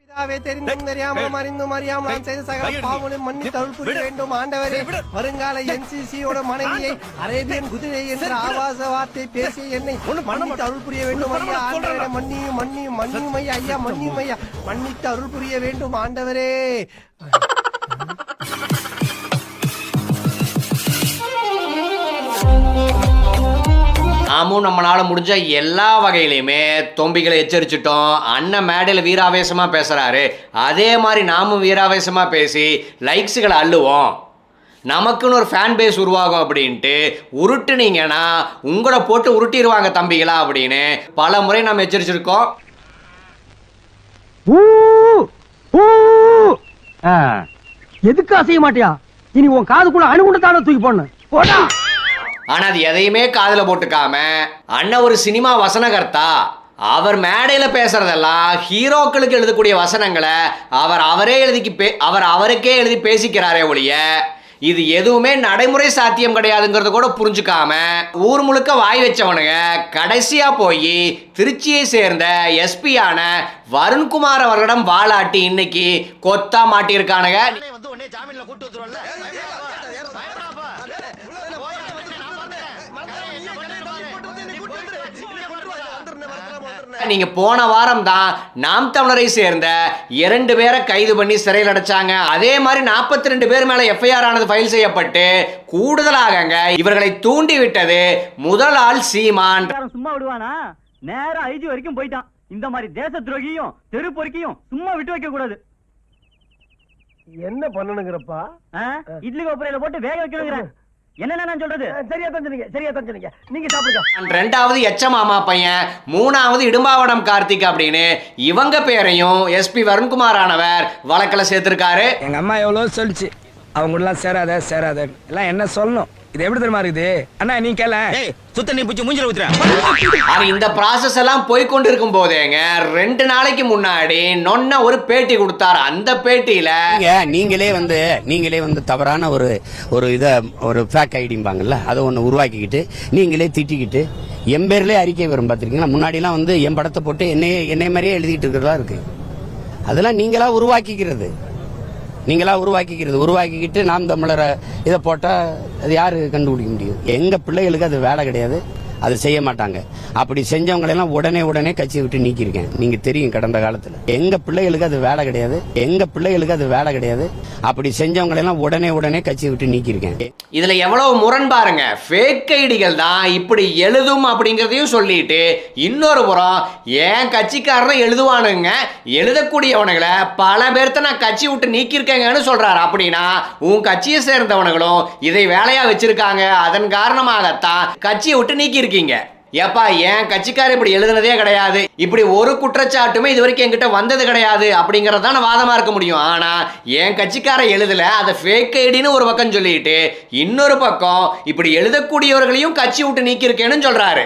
பிதாவே தெரிந்தும் தெரியாமலும் அறிந்தும் அறியாமல் நான் செய்த சகல பாவங்களையும் மன்னித்து அருள் வேண்டும். ஆண்டவரே வருங்கால என்சிசியோட மனைவியை அரேபியன் குதிரை என்ற ஆபாச வார்த்தை பேசிய என்னை மன்னித்து அருள் புரிய வேண்டும். ஐயா ஆண்டவரே மன்னியும் மன்னியும் மன்னியும் ஐயா மன்னியும் ஐயா. மன்னித்து அருள் புரிய வேண்டும் ஆண்டவரே. நாமும் நம்மளால முடிஞ்ச எல்லா வகையிலையுமே தொம்பிகளை எச்சரிச்சிட்டோம். அண்ணன் மேடையில் வீராவேசமாக பேசுகிறாரு அதே மாதிரி நாமும் வீராவேசமாக பேசி லைக்ஸுகளை அள்ளுவோம். நமக்குன்னு ஒரு ஃபேன் பேஸ் உருவாகும் அப்படின்ட்டு உருட்டுனீங்கன்னா உங்களை போட்டு உருட்டிடுவாங்க தம்பிகளா அப்படின்னு பல முறை நம்ம எச்சரிச்சிருக்கோம். எதுக்கு அசைய மாட்டியா? இனி உன் காதுக்குள்ள அணுகுண்டத்தான தூக்கி போடணும். போடா. ஆனா அது எதையுமே காதில் போட்டுக்காம அண்ணன் ஒரு சினிமா வசனகர்த்தா அவர் மேடையில பேசுறதெல்லாம் ஹீரோக்களுக்கு எழுதக்கூடிய வசனங்களை அவர் அவரே எழுதிக்கு பே- அவர் அவருக்கே எழுதி பேசிக்கிறாரே ஒழிய இது எதுவுமே நடைமுறை சாத்தியம் கிடையாதுங்கிறத கூட புரிஞ்சுக்காம ஊர் முழுக்க வாய் வச்சவனுங்க கடைசியா போய் திருச்சியை சேர்ந்த எஸ்பியான வருண்குமார் அவர்களிடம் வாழாட்டி இன்னைக்கு கொத்தா மாட்டியிருக்கானுங்க. நீங்க போன வாரம் தான் நாம் தமிழரை சேர்ந்த இரண்டு பேரை கைது பண்ணி சிறையில் அடைச்சாங்க. அதே மாதிரி 42 ரெண்டு பேர் மேல எஃப்ஐஆர் ஆனது ஃபைல் செய்யப்பட்டு கூடுதலாகங்க இவர்களை தூண்டி விட்டது முதல் ஆள் சீமான். சும்மா விடுவானா? நேரா ஐஜி வரைக்கும் போயிட்டான். இந்த மாதிரி தேச துரோகியும் தெரு பொறுக்கியும் சும்மா விட்டு வைக்க கூடாது. என்ன பண்ணணுங்கிறப்பா? இட்லி கோப்பரையில போட்டு வேக வைக்கணுங்கிறேன். என்னென்ன நான் சொல்றது? சரியா தான் சொன்னீங்க சரியா தான் சொன்னீங்க நீங்க சாப்பிடுங்க. ரெண்டாவது எச்ச மாமா பையன் மூணாவது இடும்பாவனம் கார்த்திக் அப்படின்னு இவங்க பேரையும் எஸ்பி வருண்குமார் ஆனவர் வழக்கில் சேர்த்திருக்காரு. எங்க அம்மா எவ்வளோ சொல்லிச்சு. அவங்க கூடலாம் சேராத சேராத எல்லாம் என்ன சொல்லணும்? இது எப்படி தெரியுமா இருக்குது? அண்ணா நீ கேள. ஏய் சுத்த நீ பிடிச்சி மூஞ்சில ஊத்துறேன் இந்த ப்ராசஸ் எல்லாம் போய் கொண்டிருக்கும் போதேங்க ரெண்டு நாளைக்கு முன்னாடி நொன்ன ஒரு பேட்டி கொடுத்தாரு. அந்த பேட்டியில நீங்க நீங்களே வந்து நீங்களே வந்து தவறான ஒரு ஒரு இதை ஒரு ஃபேக் ஐடிம்பாங்கல்ல அதை ஒன்று உருவாக்கிக்கிட்டு நீங்களே திட்டிக்கிட்டு என் பேர்லேயே அறிக்கை வரும் பார்த்துருக்கீங்களா? முன்னாடிலாம் வந்து என் படத்தை போட்டு என்னைய என்னை மாதிரியே எழுதிட்டு இருக்கிறதா இருக்கு. அதெல்லாம் நீங்களா உருவாக்கிக்கிறது. நீங்களா உருவாக்கிக்கிறது. உருவாக்கிக்கிட்டு நாம் தமிழரை இதை போட்டால் அது யாரு கண்டுபிடிக்க முடியும்? எங்க பிள்ளைகளுக்கு அது வேலை கிடையாது. அது செய்ய மாட்டாங்க. அப்படி செஞ்சவங்களெல்லாம் உடனே உடனே கட்சியை விட்டு நீக்கியிருக்கேன். நீங்க தெரியும் கடந்த காலத்துல. எங்க பிள்ளைகளுக்கு அது வேலை கிடையாது. எங்க பிள்ளைகளுக்கு அது வேலை கிடையாது. அப்படி செஞ்சவங்களெல்லாம் உடனே உடனே கட்சியை விட்டு நீக்கியிருக்கேன். இதுல எவ்வளவு முரண் பாருங்க. ஃபேக் ஐடிகள் தான் இப்படி எழுதும் அப்படிங்கறதையும் சொல்லிட்டு இன்னொரு புறம் ஏன் கட்சிக்காரனை எழுதுவானுங்க. எழுதக்கூடியவனுங்களை பல பேர்த்த நான் கட்சி விட்டு நீக்கியிருக்கேங்கன்னு சொல்றாரு. அப்படின்னா உன் கட்சியை சேர்ந்தவனுங்களும் இதை வேலையா வச்சிருக்காங்க. அதன் காரணமாகத்தான் கட்சியை விட்டு நீக்கியிருக்கீங்க ஏப்பா என் கட்சிக்காரர் இப்படி எழுதுனதே கிடையாது. இப்படி ஒரு குற்றச்சாட்டுமே இது வரைக்கும் என்கிட்ட வந்தது கிடையாது. அப்படிங்கறது தான் வாதமா இருக்க முடியும். ஆனா என் கட்சிக்கார எழுதல அதை ஃபேக் ஐடின்னு ஒரு பக்கம் சொல்லிட்டு இன்னொரு பக்கம் இப்படி எழுதக்கூடியவர்களையும் கட்சி விட்டு நீக்கியிருக்கேன்னு சொல்றாரு.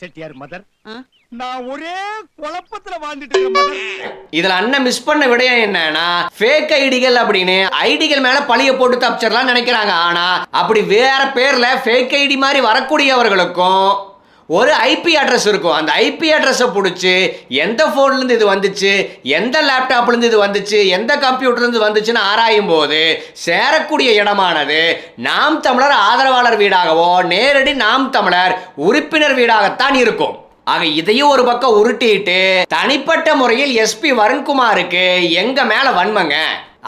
செட்டியார் மதர். நான் ஒரே குழப்பத்துல வாழ்ந்துட்டு இருக்கேன் இதுல அண்ணன் மிஸ் பண்ண விடயம் என்னன்னா ஃபேக் ஐடிகள் அப்படின்னு ஐடிகள் மேல பழிய போட்டு தப்பிச்சிடலாம் நினைக்கிறாங்க. ஆனா அப்படி வேற பேர்ல ஃபேக் ஐடி மாதிரி வரக்கூடியவர்களுக்கும் ஒரு ஐபி அட்ரஸ் இருக்கும். அந்த ஐபி அட்ரஸை பிடிச்சி எந்த ஃபோன்லேருந்து இது வந்துச்சு எந்த லேப்டாப்லேருந்து இது வந்துச்சு எந்த கம்ப்யூட்டர்லேருந்து வந்துச்சுன்னு ஆராயும் போது சேரக்கூடிய இடமானது நாம் தமிழர் ஆதரவாளர் வீடாகவோ நேரடி நாம் தமிழர் உறுப்பினர் வீடாகத்தான் இருக்கும். ஆக இதையும் ஒரு பக்கம் உருட்டிட்டு தனிப்பட்ட முறையில் எஸ்பி வருண்குமாருக்கு எங்க மேல வன்மங்க?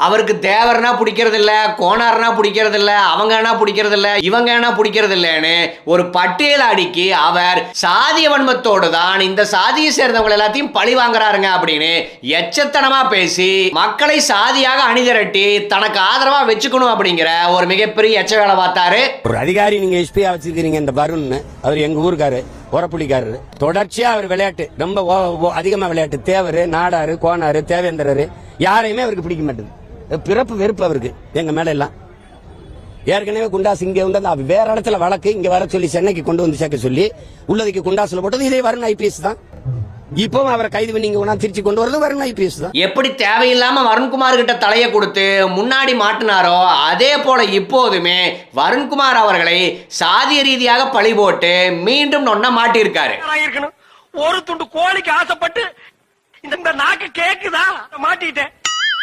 அவருக்கு தேவர்னா பிடிக்கிறது இல்ல கோனார்னா பிடிக்கிறது இல்ல அவங்கன்னா பிடிக்கிறது இல்ல இவங்கன்னா பிடிக்கிறது இல்லைன்னு ஒரு பட்டியல் அடிக்கி அவர் சாதிய வன்மத்தோடு தான் இந்த சாதியை சேர்ந்தவங்க எல்லாத்தையும் பழி வாங்குறாருங்க அப்படின்னு எச்சத்தனமா பேசி மக்களை சாதியாக அணிதிரட்டி தனக்கு ஆதரவா வச்சுக்கணும் அப்படிங்கிற ஒரு மிகப்பெரிய எச்ச வேலை பார்த்தாரு. ஒரு அதிகாரி நீங்க எஸ்பியா வச்சிருக்கீங்க இந்த வருண் அவர் எங்க ஊருக்காரு. ஓரப்புலிக்காரரு தொடர்ச்சியா அவர் விளையாட்டு. ரொம்ப ஓ- ஓ- அதிகமா விளையாட்டு. தேவர் நாடாரு கோனாரு தேவேந்திரரு யாரையுமே அவருக்கு பிடிக்க மாட்டேது பிறப்பு வெறுப்பு அவருக்கு எங்க மேல எல்லாம் ஏற்கனவே குண்டாஸ் இங்கே வந்து வேற இடத்துல வழக்கு இங்க வர சொல்லி சென்னைக்கு கொண்டு வந்து சேர்க்க சொல்லி உள்ளதுக்கு குண்டாசுல போட்டது இதே வரணும் ஐபிஎஸ் தான். இப்பவும் அவரை கைது பண்ணி இங்க கொண்டாந்து திருச்சி கொண்டு வரது வருண் ஐபிஎஸ் தான் எப்படி தேவையில்லாம வருண்குமார் கிட்ட தலையை கொடுத்து முன்னாடி மாட்டினாரோ அதே போல இப்போதுமே வருண்குமார் அவர்களை சாதிய ரீதியாக பழி போட்டு மீண்டும் நொன்ன மாட்டியிருக்காரு. ஒரு துண்டு கோழிக்கு ஆசைப்பட்டு இந்த நாக்கு கேக்குதா? மாட்டிட்டேன்.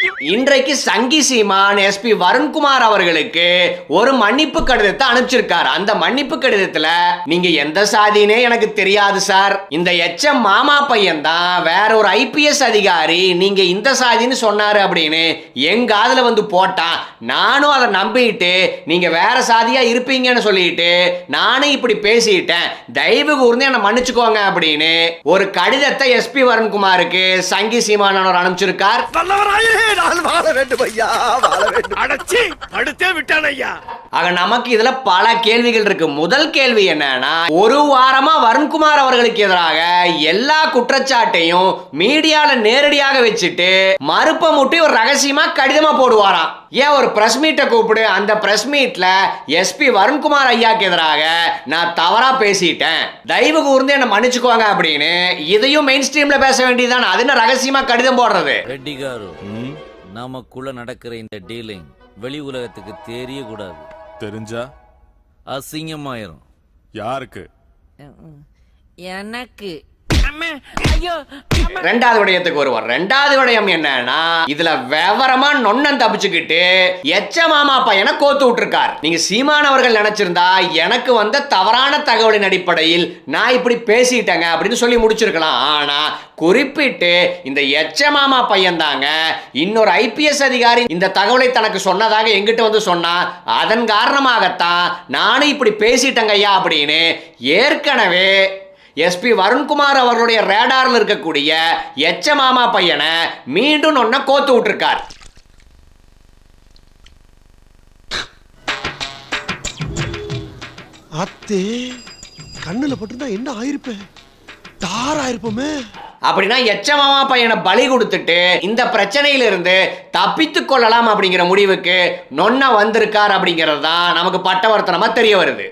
இன்றைக்கு சங்கி சீமான் எஸ்பி வருண்குமார் அவர்களுக்கு ஒரு மன்னிப்பு கடிதத்தை அனுப்பிச்சிருக்காரு. அந்த மன்னிப்பு கடிதத்துல நீங்க எந்த சாதினே எனக்கு தெரியாது சார். இந்த எச்எம் மாமா பையன் தான் வேற ஒரு ஐபிஎஸ் அதிகாரி. நீங்க இந்த சாதின்னு சொன்னாரு அப்படின்னு எங்க காதுல வந்து போட்டான். நானும் அதை நம்பிட்டு நீங்க வேற சாதியா இருப்பீங்கன்னு சொல்லிட்டு நானும் இப்படி பேசிட்டேன். தயவு கூர்ந்து என்ன மன்னிச்சுக்கோங்க அப்படின்னு ஒரு கடிதத்தை எஸ்பி வருண்குமாருக்கு சங்கி சீமானவர் அனுப்பிச்சிருக்கார். நல்லவராயே நான் வாழ வேண்டும் ஐயா வாழ வேண்டும். அடைச்சி அடுத்தே விட்டான் ஐயா. ஆக நமக்கு இதுல பல கேள்விகள் இருக்கு. முதல் கேள்வி என்னன்னா ஒரு வாரமா வருண்குமார் அவர்களுக்கு எதிராக எல்லா குற்றச்சாட்டையும் மீடியால நேரடியாக வச்சுட்டு மறுப்ப முட்டி ஒரு ரகசியமா கடிதமா போடுவாராம். ஏன் ஒரு பிரஸ் மீட்டை கூப்பிடு? அந்த பிரஸ் மீட்ல எஸ்பி வருண்குமார் ஐயாக்கு எதிராக நான் தவறா பேசிட்டேன். தயவு கூர்ந்து என்ன மன்னிச்சுக்கோங்க அப்படின்னு இதையும் மெயின் ஸ்ட்ரீம்ல பேச வேண்டியதுதான்? அது என்ன ரகசியமா கடிதம் போடுறது? ரெட்டி గారు நமக்குள்ள நடக்கிற இந்த டீலிங் வெளி உலகத்துக்கு தெரியக்கூடாது. தெரிஞ்சா? அசிங்கமாயிரும். யாருக்கு? எனக்கு ரெண்டாவது விடயத்துக்கு வருவோம். ரெண்டாவது விடயம் என்னன்னா இதுல விவரமா நொண்ணன் தப்பிச்சுக்கிட்டு எச்ச மாமா பையனை கோத்து விட்டுருக்கார். நீங்க சீமானவர்கள் நினைச்சிருந்தா எனக்கு வந்த தவறான தகவலின் அடிப்படையில் நான் இப்படி பேசிட்டேங்க அப்படின்னு சொல்லி முடிச்சிருக்கலாம். ஆனா குறிப்பிட்டு இந்த எச்ச மாமா பையன் தாங்க இன்னொரு ஐபிஎஸ் அதிகாரி இந்த தகவலை தனக்கு சொன்னதாக எங்கிட்ட வந்து சொன்னா அதன் காரணமாகத்தான் நானும் இப்படி பேசிட்டேங்க ஐயா அப்படின்னு ஏற்கனவே எஸ்பி வருண்குமார் அவர்களுடைய ரேடார்ல இருக்கக்கூடிய எச்ச மாமா பையனை மீண்டும் ஒன்ன கோத்து விட்டுருக்கார். அத்தே கண்ணுல பட்டிருந்தா என்ன ஆயிருப்பேன் தார் ஆயிருப்போமே அப்படின்னா எச்ச மாமா பையனை பலி கொடுத்துட்டு இந்த பிரச்சனையிலிருந்து தப்பித்துக் கொள்ளலாம் அப்படிங்கிற முடிவுக்கு நொன்ன வந்திருக்கார் அப்படிங்கிறது தான் நமக்கு பட்டவர்த்தனமா தெரிய வருது.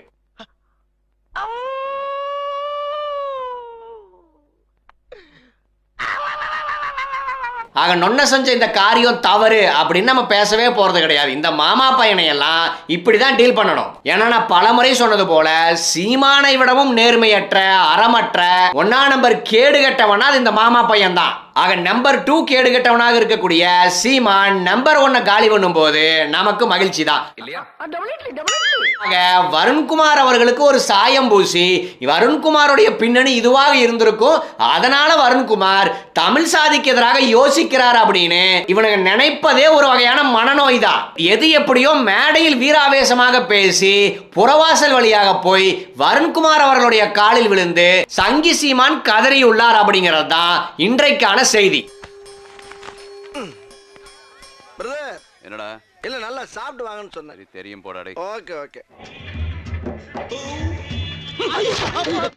ஆக நொன்ன செஞ்ச இந்த காரியம் தவறு அப்படின்னு நம்ம பேசவே போறது கிடையாது. இந்த மாமா பையனை எல்லாம் இப்படிதான் டீல் பண்ணணும். ஏன்னா நான் பலமுறை சொன்னது போல சீமானை விடவும் நேர்மையற்ற அறமற்ற ஒன்னா நம்பர் கேடு கட்டவனா அது இந்த மாமா பையன் தான் ஆக நம்பர் டூ கேடு கட்டவனாக இருக்கக்கூடிய சீமான் நம்பர் ஒன்னை காலி பண்ணும் போது நமக்கு மகிழ்ச்சி தான் வருண்குமார் அவர்களுக்கு ஒரு சாயம் பூசி வருண்குமாருடைய பின்னணி இதுவாக இருந்திருக்கும். அதனால வருண்குமார் தமிழ் சாதிக்கு எதிராக யோசிக்கிறார் அப்படின்னு இவனுங்க நினைப்பதே ஒரு வகையான மனநோய் தான் எது எப்படியோ மேடையில் வீராவேசமாக பேசி புறவாசல் வழியாக போய் வருண்குமார் அவர்களுடைய காலில் விழுந்து சங்கி சீமான் கதறியுள்ளார் அப்படிங்கிறது தான் இன்றைக்கான செய்தி பிரதர் என்னடா? இல்ல நல்லா சாப்பிட்டு வாங்கன்னு சொன்னேன். தெரியும் போடாடே. Okay okay